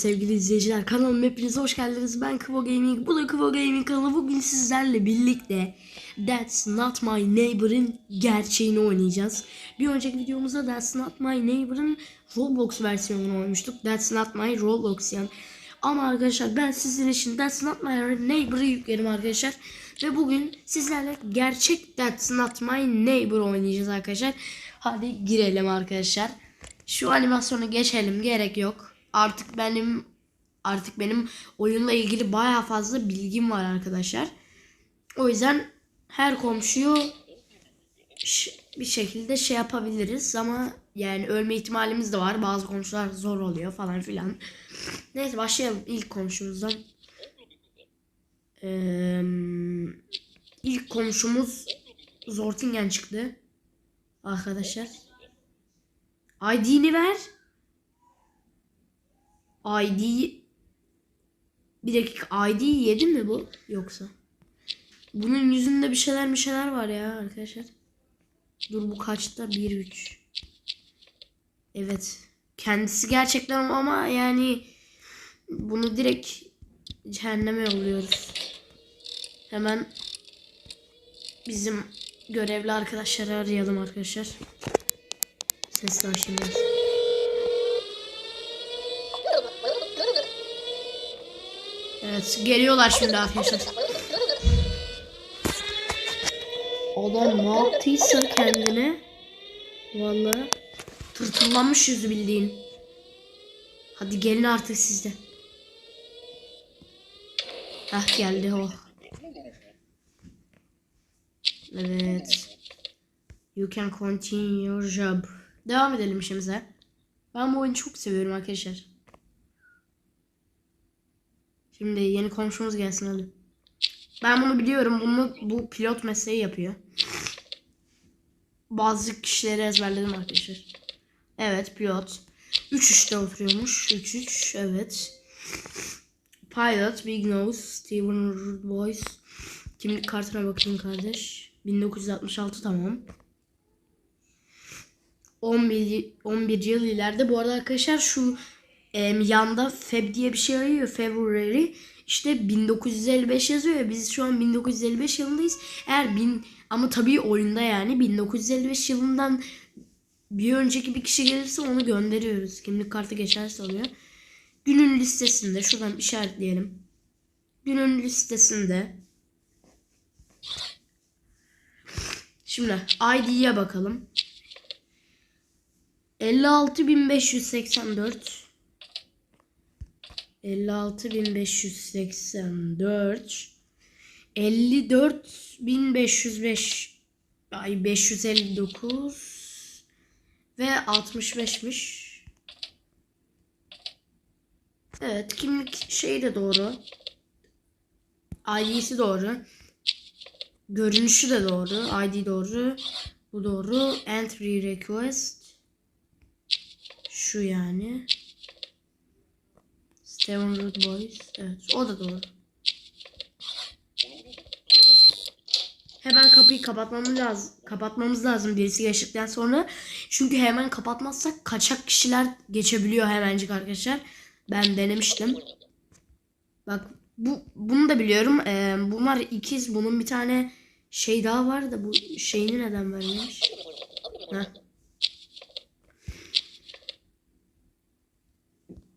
sevgili izleyiciler. Kanalıma hepiniz hoş geldiniz. Ben Kvo Gaming. Bu da Kvo Gaming kanalı. Bugün sizlerle birlikte That's Not My Neighbor'ın gerçeğini oynayacağız. Bir önceki videomuzda That's Not My Neighbor'ın Roblox versiyonunu oynamıştık. That's Not My Roblox yani. Ama arkadaşlar ben sizin için That's Not My Neighbor'ı yüklerim arkadaşlar. Ve bugün sizlerle gerçek That's Not My Neighbor oynayacağız arkadaşlar. Hadi girelim arkadaşlar. Şu animasyona geçelim gerek yok. Artık benim artık benim oyunla ilgili baya fazla bilgim var arkadaşlar. O yüzden her komşuyu bir şekilde şey yapabiliriz ama yani ölme ihtimalimiz de var. Bazı komşular zor oluyor falan filan. Neyse başlayalım ilk komşumuzdan. Ee, ilk komşumuz Zortingen çıktı. Arkadaşlar. ID'ni ver. ID bir dakika ID yedi mi bu yoksa? Bunun yüzünde bir şeyler bir şeyler var ya arkadaşlar. Dur bu kaçta? 1-3. Evet. Kendisi gerçekten ama yani bunu direkt cehenneme yolluyoruz. Hemen bizim görevli arkadaşları arayalım arkadaşlar. Sesli açayım. Evet geliyorlar şimdi arkadaşlar. Adam ne yaptıysa kendine. Vallahi tırtıllanmış yüzü bildiğin. Hadi gelin artık siz de. Hah geldi o. Evet. You can continue your job. Devam edelim işimize. Ben bu oyunu çok seviyorum arkadaşlar. Şimdi yeni komşumuz gelsin hadi. Ben bunu biliyorum. Bunu bu pilot mesleği yapıyor. Bazı kişileri ezberledim arkadaşlar. Evet pilot. 3-3'te oturuyormuş. 3-3 evet. Pilot, Big Nose, Steven Boys. Kimlik kartına bakayım kardeş. 1966 tamam. 11, 11 yıl ileride. Bu arada arkadaşlar şu em, yanda Feb diye bir şey arıyor. February. İşte 1955 yazıyor ya. Biz şu an 1955 yılındayız. Eğer bin ama tabii oyunda yani 1955 yılından bir önceki bir kişi gelirse onu gönderiyoruz. Kimlik kartı geçerse oluyor. Günün listesinde şuradan işaretleyelim. Günün listesinde Şimdi ID'ye bakalım. 56584 56584 54505 ay 559 ve 65'miş. Evet kimlik şeyi de doğru. ID'si doğru. Görünüşü de doğru. ID doğru. Bu doğru. Entry request. Şu yani. Steven Root Boys. Evet o da doğru. Hemen kapıyı kapatmamız lazım. Kapatmamız lazım birisi geçtikten sonra. Çünkü hemen kapatmazsak kaçak kişiler geçebiliyor hemencik arkadaşlar. Ben denemiştim. Bak bu bunu da biliyorum. Ee, bunlar ikiz. Bunun bir tane şey daha var da bu şeyini neden vermemiş? Heh.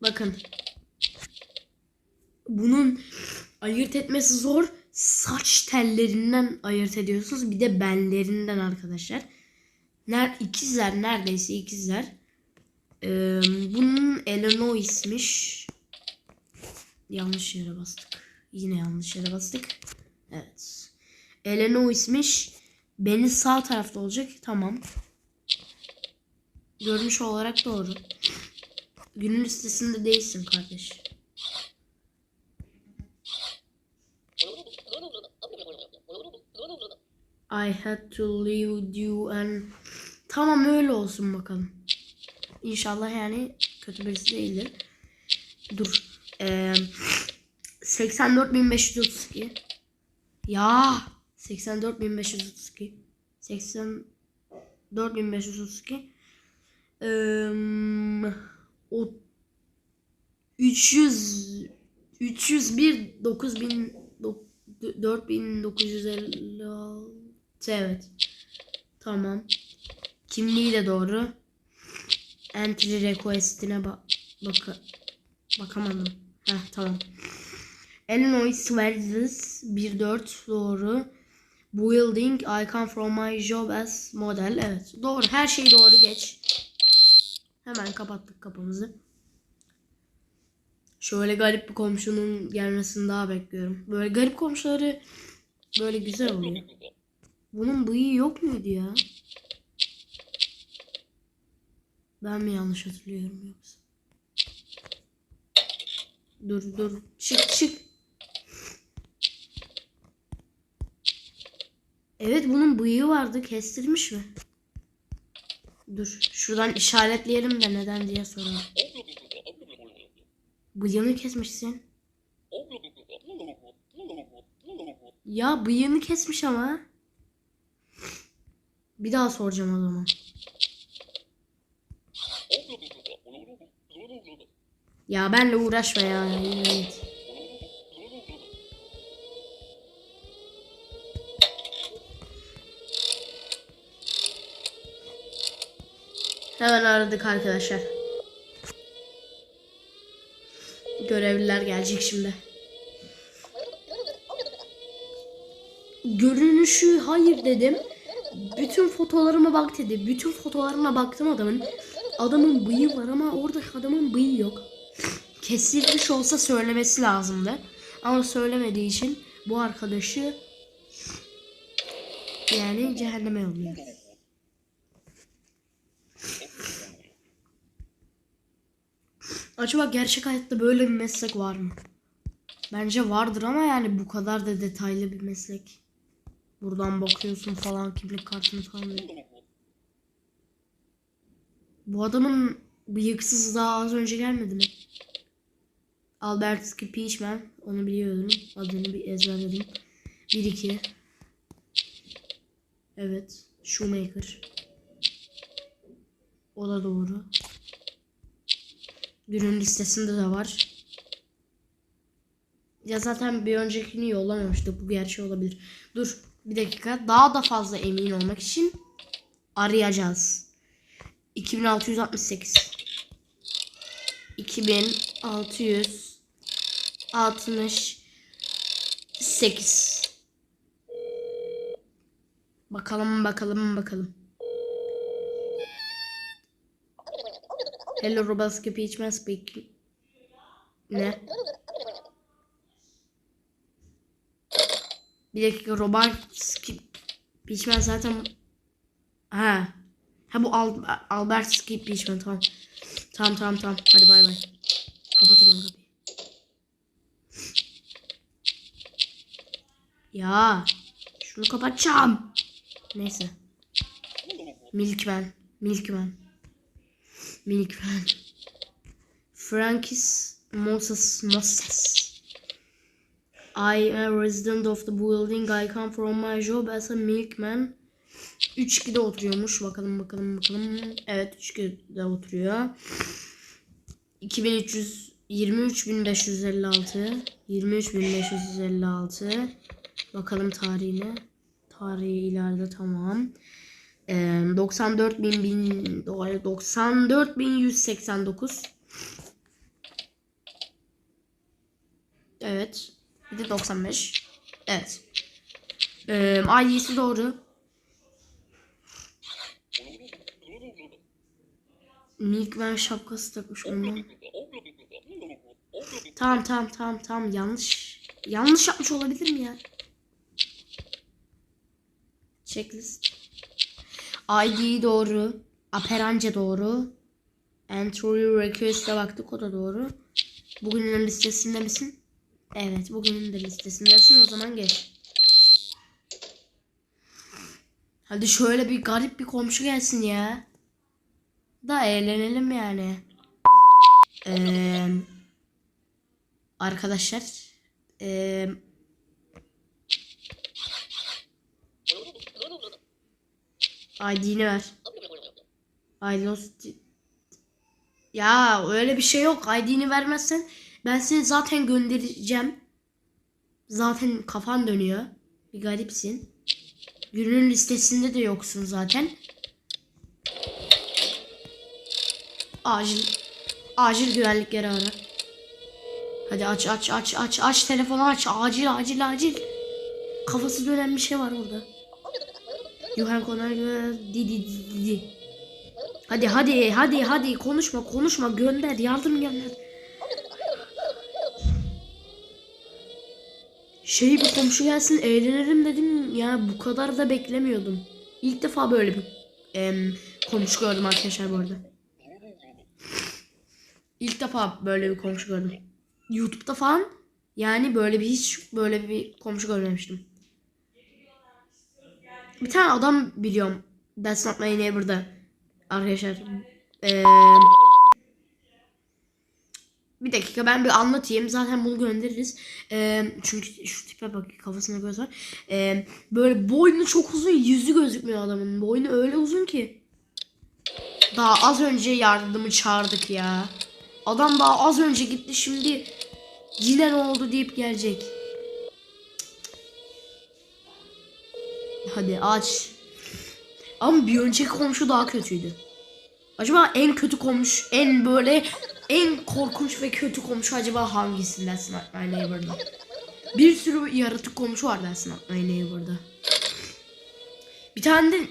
Bakın. Bunun ayırt etmesi zor. Saç tellerinden ayırt ediyorsunuz. Bir de benlerinden arkadaşlar. Ner ikizler neredeyse ikizler. Ee, bunun Illinois'miş. Yanlış yere bastık. Yine yanlış yere bastık. Evet. Illinois'miş. Beni sağ tarafta olacak. Tamam. Görünüş olarak doğru. Günün listesinde değilsin kardeş. I had to leave you and... Tamam öyle olsun bakalım. İnşallah yani kötü birisi değildir. Dur. Ee, 84.532. Ya 84.532. 84.532. Ee, o 300 301 9000 4956 evet. Tamam. Kimliği de doğru. Entry request'ine bak baka bakamadım. Heh tamam. Illinois Sverges 14 doğru. Building I come from my job as model. Evet doğru. Her şey doğru geç. Hemen kapattık kapımızı. Şöyle garip bir komşunun gelmesini daha bekliyorum. Böyle garip komşuları böyle güzel oluyor. Bunun bıyığı yok muydu ya? Ben mi yanlış hatırlıyorum yoksa? Dur dur. Çık çık. Evet bunun bıyığı vardı. Kestirmiş mi? Dur. Şuradan işaretleyelim de neden diye soralım. Bıyığını kesmişsin. Ya bıyığını kesmiş ama. Bir daha soracağım o zaman. Ya benle uğraşma ya. git. Hemen aradık arkadaşlar. Görevliler gelecek şimdi. Görünüşü hayır dedim. Bütün fotolarıma bak dedi. Bütün fotolarıma baktım adamın. Adamın bıyığı var ama orada adamın bıyığı yok. Kesilmiş olsa söylemesi lazımdı. Ama söylemediği için bu arkadaşı yani cehenneme yolluyor. Acaba gerçek hayatta böyle bir meslek var mı? Bence vardır ama yani bu kadar da detaylı bir meslek. Buradan bakıyorsun falan kimlik kartını falan. Bu adamın bıyıksız daha az önce gelmedi mi? Albert Peachman. Onu biliyorum. Adını bir ezberledim. 1-2. Evet. Shoemaker. O da doğru. Günün listesinde de var. Ya zaten bir öncekini yollamamıştık. Bu gerçek olabilir. Dur bir dakika. Daha da fazla emin olmak için arayacağız. 2668 2668 Bakalım bakalım bakalım. Hello Robaski Peachman speaking. Ne? Bir dakika Robaski Peachman zaten ha. Ha bu Al Albert Skip Peachman tamam. Tamam tamam tamam. Hadi bay bay. Kapat hemen kapıyı. Ya şunu kapatacağım. Neyse. Milkman. Milkman. Milkman. Frankis Moses Moses. I am a resident of the building. I come from my job as a milkman. 3-2'de oturuyormuş. Bakalım bakalım bakalım. Evet 3-2'de oturuyor. 2300 23556 23556 Bakalım tarihine. Tarihi ileride tamam. Ee, 94.000 94.189 Evet. Bir de 95. Evet. Ee, ID'si doğru. Milkman şapkası takmış ondan. Tamam tamam tamam tamam yanlış. Yanlış yapmış olabilir mi ya? Checklist. ID doğru. Aperance doğru. Entry request'e baktık o da doğru. Bugünün listesinde misin? Evet bugünün de listesindesin o zaman geç. Hadi şöyle bir garip bir komşu gelsin ya. Da eğlenelim yani. Ee, arkadaşlar. Ee, ID'ni ver. I lost it. Ya öyle bir şey yok. ID'ni vermezsen ben seni zaten göndereceğim. Zaten kafan dönüyor. Bir garipsin. Günün listesinde de yoksun zaten. Acil acil güvenlikleri ara. Hadi aç aç aç aç aç telefonu aç. Acil acil acil. Kafası dönen bir şey var orada. Yuhan Konar di di di di. Hadi hadi hadi hadi konuşma konuşma gönder yardım gönder. Şey bir komşu gelsin eğlenirim dedim ya bu kadar da beklemiyordum. İlk defa böyle bir em, komşu gördüm arkadaşlar bu arada. İlk defa böyle bir komşu gördüm. YouTube'da falan yani böyle bir hiç böyle bir komşu görmemiştim. Bir tane adam biliyorum. That's not my neighbor'da. Arkadaşlar. Ee, bir dakika ben bir anlatayım. Zaten bunu göndeririz. Ee, çünkü şu tipe bak kafasına göz var. Ee, böyle boynu çok uzun yüzü gözükmüyor adamın. Boynu öyle uzun ki. Daha az önce yardımı çağırdık ya. Adam daha az önce gitti şimdi yine ne oldu deyip gelecek. Hadi aç. Ama bir önceki komşu daha kötüydü. Acaba en kötü komşu, en böyle en korkunç ve kötü komşu acaba hangisinden Not My Neighbor'da? Bir sürü yaratık komşu var dersin Not My Neighbor'da. Bir tane de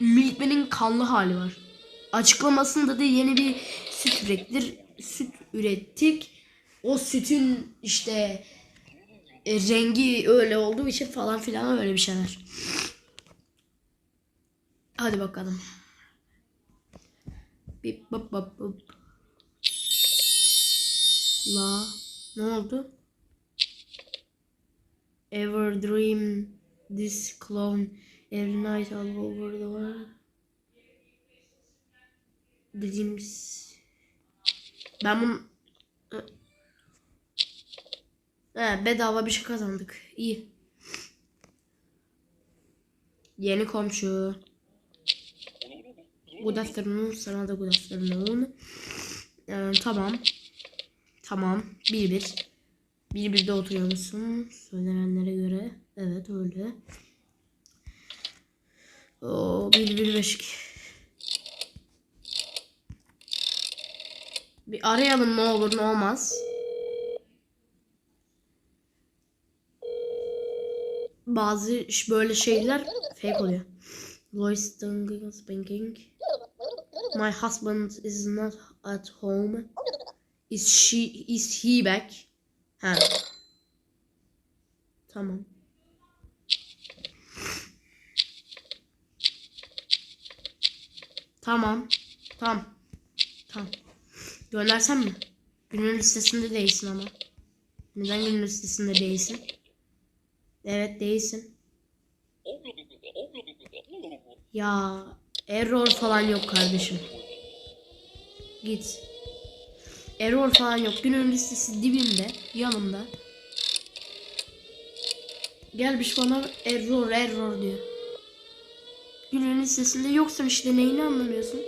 Milkman'in kanlı hali var. Açıklamasında da yeni bir süt ürettir, süt ürettik. O sütün işte e, rengi öyle olduğu için falan filan öyle bir şeyler. Hadi bakalım. Bip bap bap bap. La ne oldu? Ever dream this clown every night all over the world. Dreams. Ben bunu He, bedava bir şey kazandık. İyi. Yeni komşu. Good afternoon. Sana da good afternoon. Ee, tamam. Tamam. Bir bir. Bir birde oturuyor musun? Söylenenlere göre. Evet öyle. Oo, bir bir beşik. Bir arayalım ne olur ne olmaz. Bazı böyle şeyler fake oluyor. Voice speaking. My husband is not at home. Is she is he back? Ha. Tamam. Tamam. Tamam. Tamam. Göndersem mi? Günün listesinde değilsin ama. Neden günün listesinde değilsin? Evet değilsin. Ya error falan yok kardeşim. Git. Error falan yok. Günün listesi dibimde, yanımda. Gelmiş bana error error diyor. Günün listesinde yoksun işte neyini anlamıyorsun?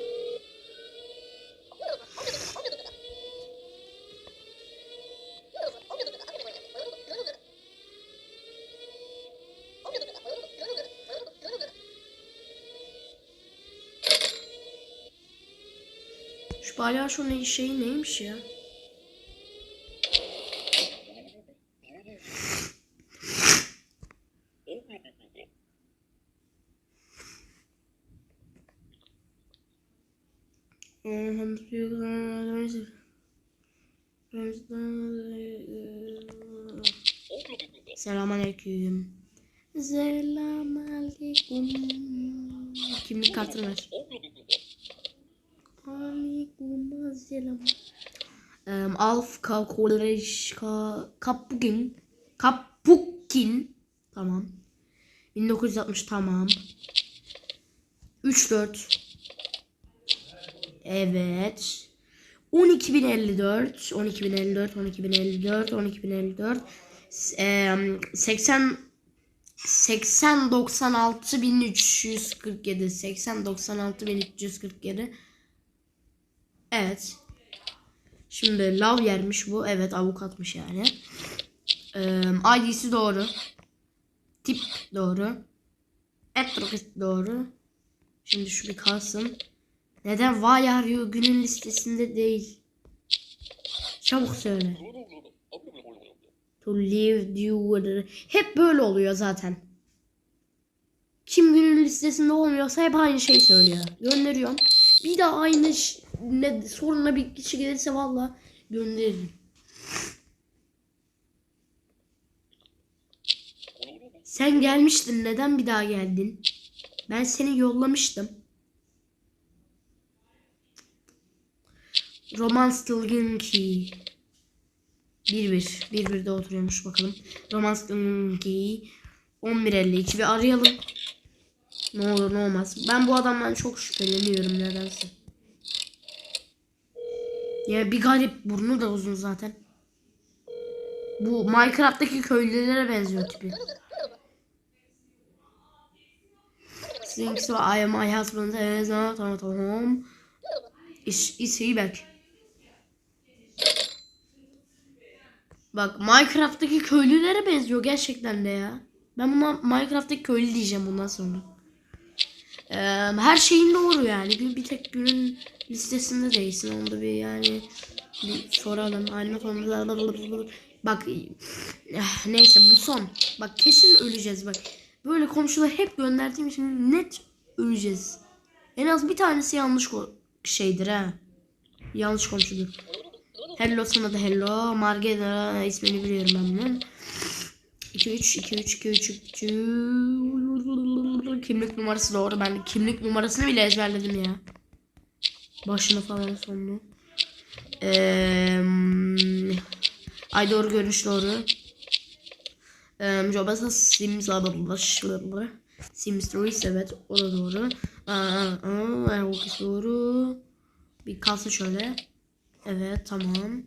Şu palyaço ne şeyi neymiş ya? Selamünaleyküm. Selamünaleyküm. Kimlik kartını ver. Um, Alf Kalkuleş ka, Kapukin tamam. 1960 tamam. 34 Evet. 12054 12054 12054 12054 em, 80 80 96 1347 80 96 1347 Evet. Şimdi lav yermiş bu. Evet avukatmış yani. Ee, ID'si doğru. Tip doğru. Adresi doğru. Şimdi şu bir kalsın. Neden vay arıyor günün listesinde değil? Çabuk söyle. To live due. Hep böyle oluyor zaten. Kim günün listesinde olmuyorsa hep aynı şey söylüyor. Gönderiyorum. Bir daha aynı ne soruna bir kişi gelirse valla gönderirim. Sen gelmiştin. Neden bir daha geldin? Ben seni yollamıştım. Roman Stilginki. 1-1. 1-1'de oturuyormuş bakalım. Roman Stilginki. 11.52 bir arayalım. Ne olur ne olmaz. Ben bu adamdan çok şüpheleniyorum nedense. Ya bir garip burnu da uzun zaten. Bu Minecraft'taki köylülere benziyor tipi. Thinks so I am my husband is not at home. Is, is he back? Bak Minecraft'taki köylülere benziyor gerçekten de ya. Ben buna Minecraft'taki köylü diyeceğim bundan sonra. Ee, her şeyin doğru yani. Bir, bir tek günün listesinde değilsin. Onu da bir yani bir soralım. Aynı konuda. Bak eh, neyse bu son. Bak kesin öleceğiz bak. Böyle komşular hep gönderdiğim için net öleceğiz. En az bir tanesi yanlış şeydir ha. Yanlış komşudur. Hello sana da hello. Margera ismini biliyorum ben bunun. 2 3 2 3 2 3 2 Kimlik numarası doğru. Ben kimlik numarasını bile ezberledim ya. Başını falan sonunu. Eee Ay doğru görünüş doğru. Eee Jobasa Sims adlı Sims Ruiz evet o da doğru. Aa, aa, Erwokis doğru. Bir kalsın şöyle. Evet tamam.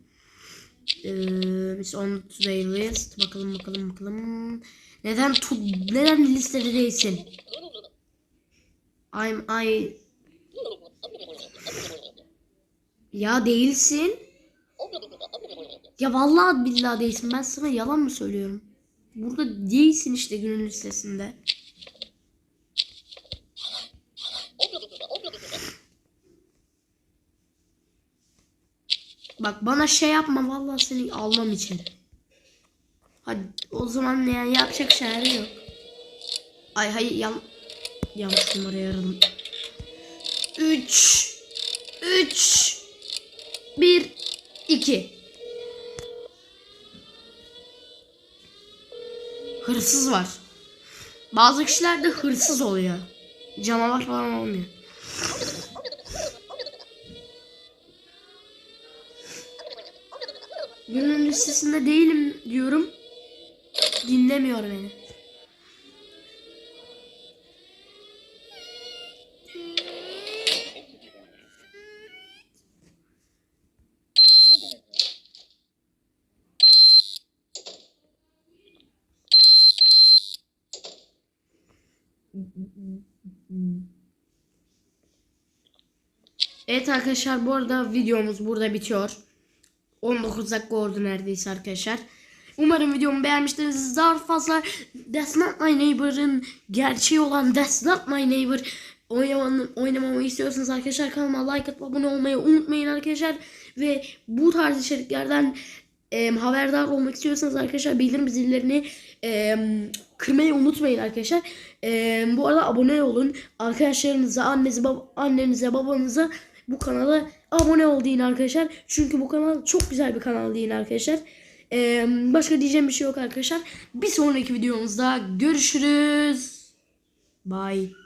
Ee, biz on today list. Bakalım bakalım bakalım. Neden tu neden listede değilsin? I'm I Ya değilsin. Ya vallahi billahi değilsin. Ben sana yalan mı söylüyorum? Burada değilsin işte günün listesinde. Bak bana şey yapma vallahi seni almam içeri. Hadi o zaman ne yani yapacak şeyler yok. Ay hayır yan yanlış numarayı aradım. 3 3 1 2 Hırsız var. Bazı kişiler de hırsız oluyor. Canavar falan olmuyor. Günün listesinde değilim diyorum. Dinlemiyor beni. Evet arkadaşlar bu arada videomuz burada bitiyor. 19 dakika oldu neredeyse arkadaşlar. Umarım videomu beğenmişsiniz. Daha fazla That's Not My Neighbor'ın gerçeği olan That's Not My Neighbor oynamamı, oynamamı istiyorsanız arkadaşlar kanalıma like atıp abone olmayı unutmayın arkadaşlar. Ve bu tarz içeriklerden e, haberdar olmak istiyorsanız arkadaşlar bildirim zillerini e, kırmayı unutmayın arkadaşlar. E, bu arada abone olun. Arkadaşlarınıza, annenize, bab annenize, babanıza bu kanala abone ol deyin arkadaşlar. Çünkü bu kanal çok güzel bir kanal deyin arkadaşlar. E, başka diyeceğim bir şey yok arkadaşlar. Bir sonraki videomuzda görüşürüz. Bye.